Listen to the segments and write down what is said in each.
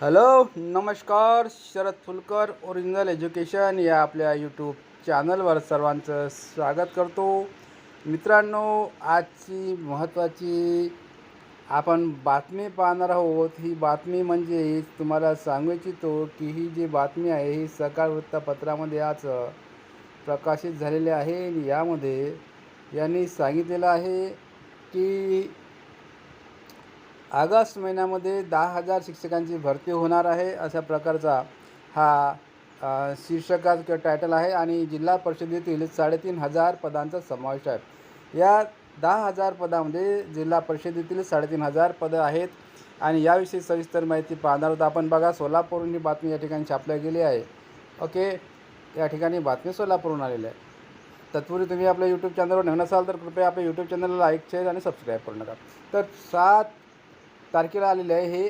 Hello नमस्कार Sharad Phulkar original education या आपल्या यूट्यूब चॅनलवर सर्वांचं स्वागत करतो. मित्रांनो आजची महत्त्वाची आपण बातमी पाहणार आहोत. ही बातमी म्हणजे तुम्हाला सांगू इच्छितो की ही जी बातमी आहे ही सकाळ वृत्तपत्रामध्ये आज प्रकाशित झालेली आहे. आणि यामध्ये यांनी सांगितलेलं आहे की ऑगस्ट महिन्यामध्ये दहा हजार शिक्षकांची भरती होणार आहे अशा प्रकारचा हा शीर्षका किंवा टायटल आहे आणि जिल्हा परिषदेतील साडेतीन हजार पदांचा समावेश आहे. या दहा हजार पदामध्ये जिल्हा परिषदेतील साडेतीन हजार पदं आहेत आणि याविषयी सविस्तर माहिती पाहणार होतं आपण बघा सोलापूरहून ही बातमी या ठिकाणी छापल्या गेली आहे. ओके? या ठिकाणी बातमी सोलापूरहून आलेली आहे. तत्पूर्वी तुम्ही आपल्या यूट्यूब चॅनलवर नवीन असाल तर कृपया आपल्या यूट्यूब चॅनलला लाईक शेअर आणि सबस्क्राईब करू नका. तर सात तारखेला आलेले आहे. हे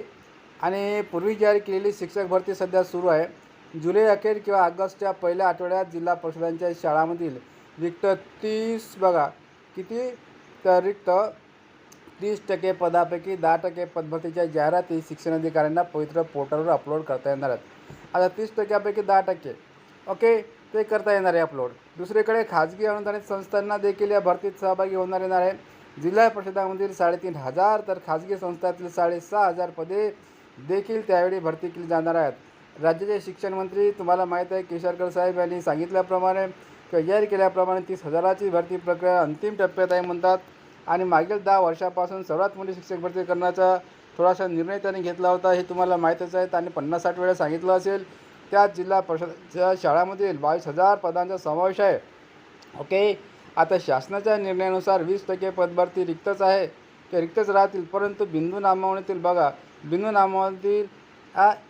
आणि पूर्वी जाहीर केलेली शिक्षक भरती सध्या सुरू आहे. जुलै अखेर किंवा ऑगस्टच्या पहिल्या आठवड्यात जिल्हा परिषदांच्या शाळांमधील रिक्त तीस बघा किती? तर रिक्त तीस टक्के पदापैकी दहा टक्के पदभरतीच्या जाहिराती शिक्षण अधिकाऱ्यांना पवित्र पोर्टलवर अपलोड करता येणार आहेत. आता तीस टक्क्यापैकी दहा टक्के. ओके ते करता येणार आहे अपलोड. दुसरीकडे खाजगी अनुदानित संस्थांना देखील या भरतीत सहभागी होणार येणार आहे. जिल्हा परिषदामधील साडेतीन हजार तर खाजगी संस्थातील साडेसहा हजार पदे देखील त्यावेळी भरती केली जाणार आहेत. राज्याचे शिक्षण मंत्री तुम्हाला माहीत आहे केशरकर साहेब यांनी सांगितल्याप्रमाणे किंवा जाहीर केल्याप्रमाणे तीस हजाराची भरती प्रक्रिया अंतिम टप्प्यात आहे म्हणतात. आणि मागील दहा वर्षापासून सर्वात मोठी शिक्षक भरती करण्याचा थोडासा निर्णय त्यांनी घेतला होता हे तुम्हाला माहीतच आहे. त्यांनी पन्नास साठ वेळा सांगितलं असेल. त्यात जिल्हा परिषदच्या शाळामधील बावीस हजार पदांचा समावेश आहे. ओके? आता शासनाच्या निर्णयानुसार वीस टक्के पदभरती रिक्तच आहे. ते रिक्तच राहतील परंतु बिंदू नामावणीतील बघा बिंदू नामावलीतील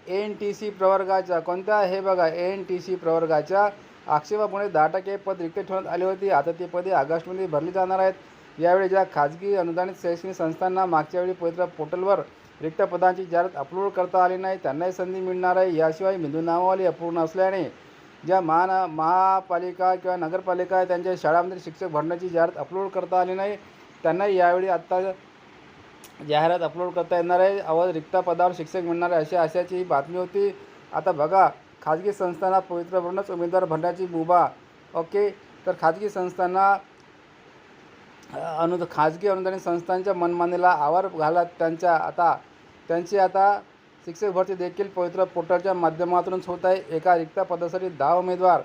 एन टी सी प्रवर्गाच्या कोणत्या हे बघा एन टी सी प्रवर्गाच्या आक्षेपामुळे दहा टक्के पद रिक्त ठेवण्यात आली होती. आता ते पदे ऑगस्टमध्ये भरली जाणार आहेत. यावेळी ज्या खाजगी अनुदानित शैक्षणिक संस्थांना मागच्या वेळी पवित्र पोर्टलवर रिक्त पदांची जाहिरात अपलोड करता आली नाही त्यांनाही संधी मिळणार आहे. याशिवाय बिंदू नामावली अपूर्ण असल्याने ज्या महाना महापालिका किंवा नगरपालिका आहे त्यांच्या शाळांमध्ये शिक्षक भरण्याची जाहिरात अपलोड करता आली नाही. त्यांना यावेळी आत्ता जाहिरात अपलोड करता येणार आहे. अवध रिक्त पदावर शिक्षक मिळणार आहे अशा आशाची ही बातमी होती. आता बघा खाजगी संस्थांना पवित्र भरूनच उमेदवार भरण्याची मुभा. ओके? तर खाजगी संस्थांना अनु खाजगी अनुदानित संस्थांच्या मनमानीला आवार घालत त्यांच्या आता त्यांची आता शिक्षक भरती देखील पवित्र पोर्टलच्या माध्यमातूनच होत आहे. एका रिक्त पदासाठी दहा उमेदवार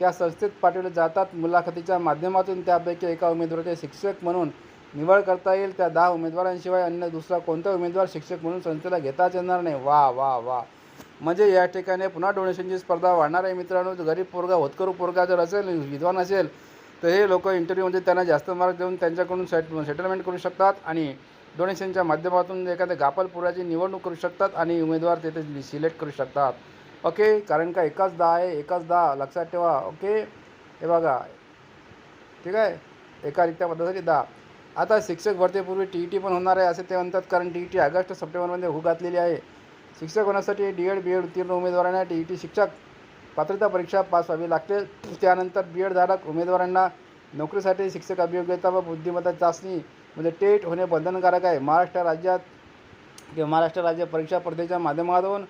त्या संस्थेत पाठवले जातात. मुलाखतीच्या माध्यमातून त्यापैकी एका उमेदवाराचे शिक्षक म्हणून निवड करता येईल. त्या दहा उमेदवारांशिवाय अन्य दुसरा कोणता उमेदवार शिक्षक म्हणून संस्थेला घेताच येणार नाही. वा वा वा. म्हणजे या ठिकाणी पुन्हा डोनेशनची स्पर्धा वाढणार आहे मित्रांनो. गरीब पोरगा होतकरू पोरगा जर असेल विद्वान असेल तर हे लोक इंटरव्ह्यूमध्ये त्यांना जास्त मार्क देऊन त्यांच्याकडून सेट सेटलमेंट करू शकतात. आणि डोनेशनच्या माध्यमातून एखाद्या गापालपुराची निवडणूक करू शकतात आणि उमेदवार तिथे सिलेक्ट करू शकतात. ओके कारण का एकाच दहा आहे एकाच दहा लक्षात ठेवा ओके? हे बघा. ठीक आहे? एका रिक्त्या पदासाठी दहा आता शिक्षक भरतीपूर्वी टी ई टी पण होणार आहे असे ते म्हणतात कारण टी ई टी ऑगस्ट सप्टेंबरमध्ये होऊ घातलेली आहे. शिक्षक होण्यासाठी डी एड बी एड उत्तीर्ण उमेदवारांना टी ई टी शिक्षक पात्रता परीक्षा पास व्हावी लागते. त्यानंतर बी एडधारक उमेदवारांना नोकरीसाठी शिक्षक अभियोग्यता व बुद्धिमत्ता चाचणी म्हणजे टेट होणे बंधनकारक आहे. महाराष्ट्र राज्यात किंवा महाराष्ट्र राज्य परीक्षा परिषदेच्या माध्यमातून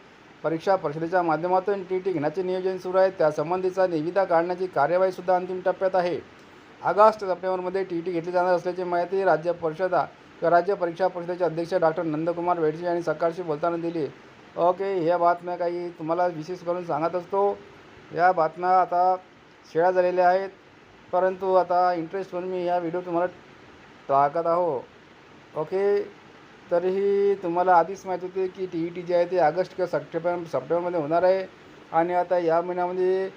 परीक्षा परिषदेच्या माध्यमातून टी टी घेण्याचे नियोजन सुरू आहे. त्यासंबंधीचा निविदा काढण्याची कार्यवाहीसुद्धा अंतिम टप्प्यात आहे. ऑगस्ट सप्टेंबरमध्ये टी टी घेतली जाणार असल्याची माहिती राज्य परिषदा किंवा राज्य परीक्षा परिषदेचे अध्यक्ष डॉक्टर नंदकुमार वेडजी यांनी सकाळशी बोलताना दिली. ओके ह्या बातम्या काही तुम्हाला विशेष करून सांगत असतो. या बातम्या आता शेळ्या झालेल्या आहेत. परंतु आता इंटरेस्ट म्हणून मी या व्हिडिओ तुम्हाला टाकत आहो. ओके? तरीही तुम्हाला आधीच माहीत होते की टी ई टी जे आहे ते ऑगस्ट किंवा सप्टेंबर सप्टेंबरमध्ये होणार आहे. आणि आता या महिन्यामध्ये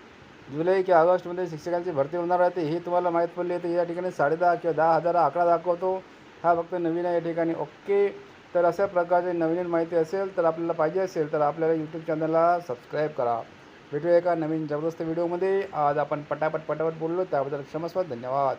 जुलै किंवा ऑगस्टमध्ये शिक्षकांची भरती होणार आहे. ते हे तुम्हाला माहीत पडले तर या ठिकाणी साडेदहा किंवा दहा हजार आकडा दाखवतो. हा फक्त नवीन आहे या ठिकाणी. ओके? तर अशा प्रकारचे नवीन माहिती असेल तर आपल्याला पाहिजे असेल तर आपल्याला यूट्यूब चॅनलला सबस्क्राईब करा. भेटूया एका नवीन जबरदस्त व्हिडिओमध्ये आज आपण पटापट पटापट बोललो. त्याबद्दल क्षमस्वाद. धन्यवाद.